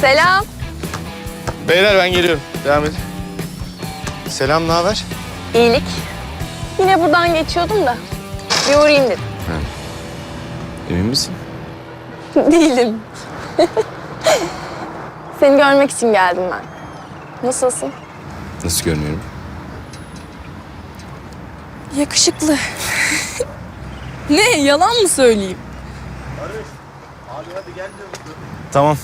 Selam. Beyler ben geliyorum. Devam edin. Selam, ne haber? İyilik. Yine buradan geçiyordum da. Bir uğrayayım dedim. Emin misin? Değilim. Seni görmek için geldim ben. Nasılsın? Nasıl görünüyorum? Yakışıklı. ne yalan mı söyleyeyim? Tamam.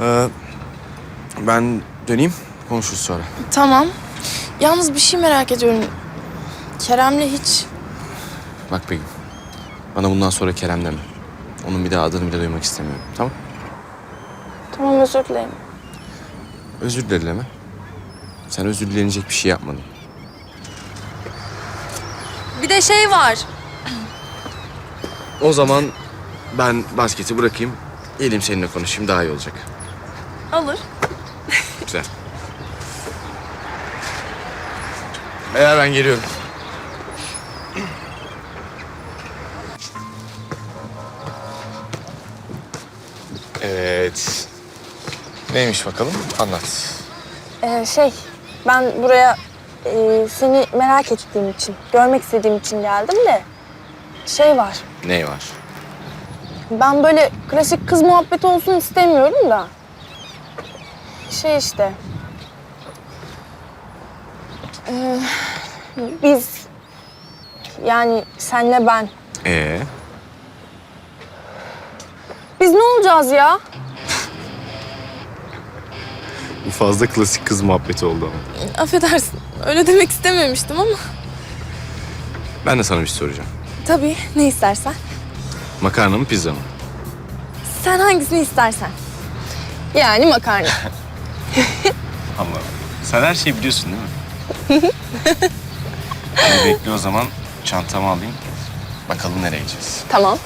Ee, ben döneyim, konuşuruz sonra. Tamam. Yalnız bir şey merak ediyorum. Kerem'le hiç Bak Begüm, bana bundan sonra Kerem deme. Onun bir daha adını bile duymak istemiyorum, tamam? Tamam özür dilerim. Özür dileme. Sen özür dilenecek bir şey yapmadın. bir de şey var. O zaman ben basketi bırakayım, geleyim seninle konuşayım, daha iyi olacak. Alır. Güzel. Beyler ben geliyorum. Evet. Neymiş bakalım? Anlat. Ee, şey, ben buraya e, seni merak ettiğim için, görmek istediğim için geldim de şey var. Ne var? Ben böyle klasik kız muhabbeti olsun istemiyorum da. Şey işte. Ee, biz yani senle ben. Ee? Biz ne olacağız ya? Bu fazla klasik kız muhabbeti oldu ama. Affedersin. Öyle demek istememiştim ama. Ben de sana bir şey soracağım. Tabii ne istersen. Makarna mı pizza mı? Sen hangisini istersen. Yani makarna. Allah. Sen her şeyi biliyorsun değil mi? Beni bekle o zaman çantamı alayım. Bakalım nereye gideceğiz. tamam.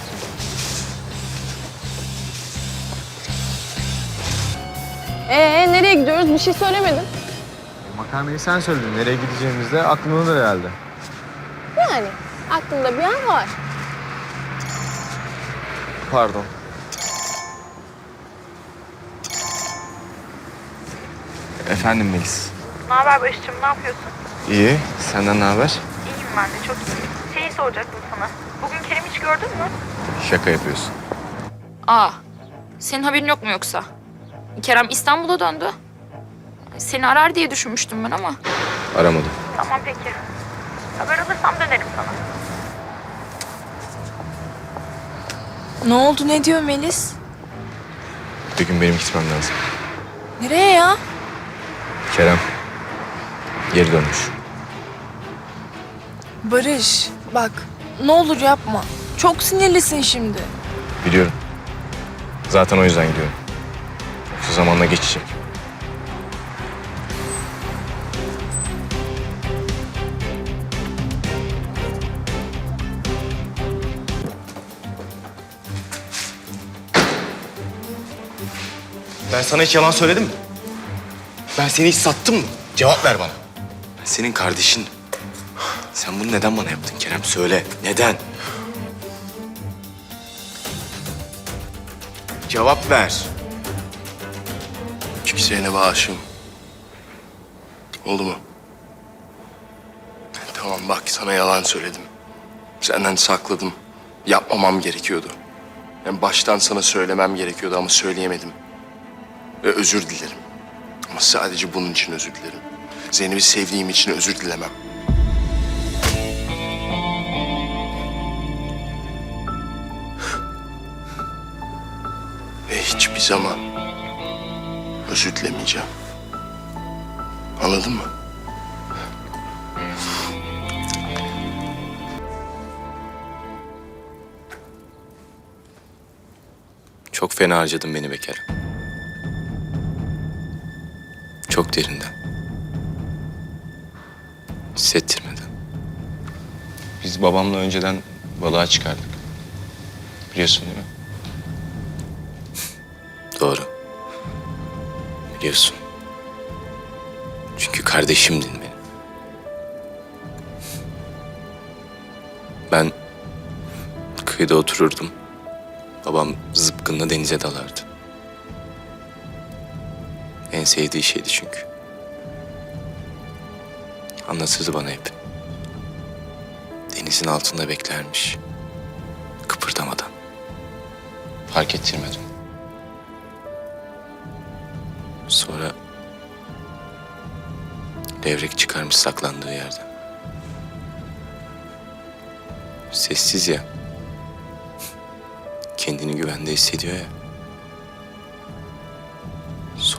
Ee nereye gidiyoruz? Bir şey söylemedin. Makarnayı sen söyledin. Nereye gideceğimizde aklındadır herhalde. Yani aklımda bir an var. Pardon. Efendim Melis. Ne haber Barış'cığım, ne yapıyorsun? İyi. Senden ne haber? İyiyim ben de, çok iyiyim. Şeyi soracaktım sana. Bugün Kerem'i hiç gördün mü? Şaka yapıyorsun. Aa, senin haberin yok mu yoksa? Kerem İstanbul'a döndü. Seni arar diye düşünmüştüm ben ama. Aramadım. Tamam peki. Haber alırsam dönerim sana. Ne oldu ne diyor Melis? Bir gün benim gitmem lazım. Nereye ya? Kerem. Geri dönmüş. Barış bak ne olur yapma. Çok sinirlisin şimdi. Biliyorum. Zaten o yüzden gidiyorum. Yoksa zamanla geçecek. Ben sana hiç yalan söyledim mi? Ben seni hiç sattım mı? Cevap ver bana. Ben senin kardeşin. Sen bunu neden bana yaptın Kerem? Söyle. Neden? Cevap ver. Çünkü Zeynep'e aşığım. Oldu mu? Tamam bak sana yalan söyledim. Senden sakladım. Yapmamam gerekiyordu. Yani baştan sana söylemem gerekiyordu ama söyleyemedim. Ve özür dilerim. Sadece bunun için özür dilerim. Zeynep'i sevdiğim için özür dilemem. Ve hiçbir zaman özür dilemeyeceğim. Anladın mı? Çok fena harcadın beni bekar. Çok derinden. Hissettirmeden. Biz babamla önceden balığa çıkardık. Biliyorsun değil mi? Doğru. Biliyorsun. Çünkü kardeşimdin benim. Ben kıyıda otururdum. Babam zıpkınla denize dalardı. En sevdiği şeydi çünkü. Anlatırdı bana hep. Denizin altında beklermiş. Kıpırdamadan. Fark ettirmedim. Sonra levrek çıkarmış saklandığı yerden. Sessiz ya. Kendini güvende hissediyor ya.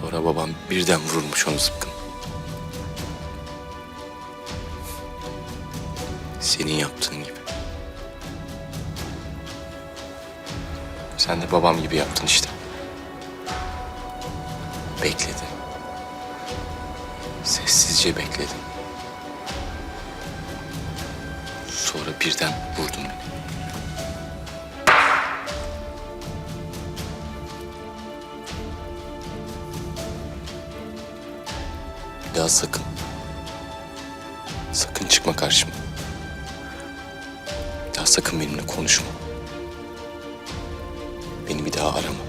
Sonra babam birden vurmuş onu zıpkın. Senin yaptığın gibi. Sen de babam gibi yaptın işte. Bekledi. Sessizce bekledim. Sonra birden vurdun beni. Bir daha sakın. Sakın çıkma karşıma. Bir daha sakın benimle konuşma. Beni bir daha arama.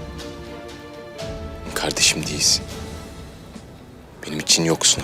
Kardeşim değilsin. Benim için yoksun.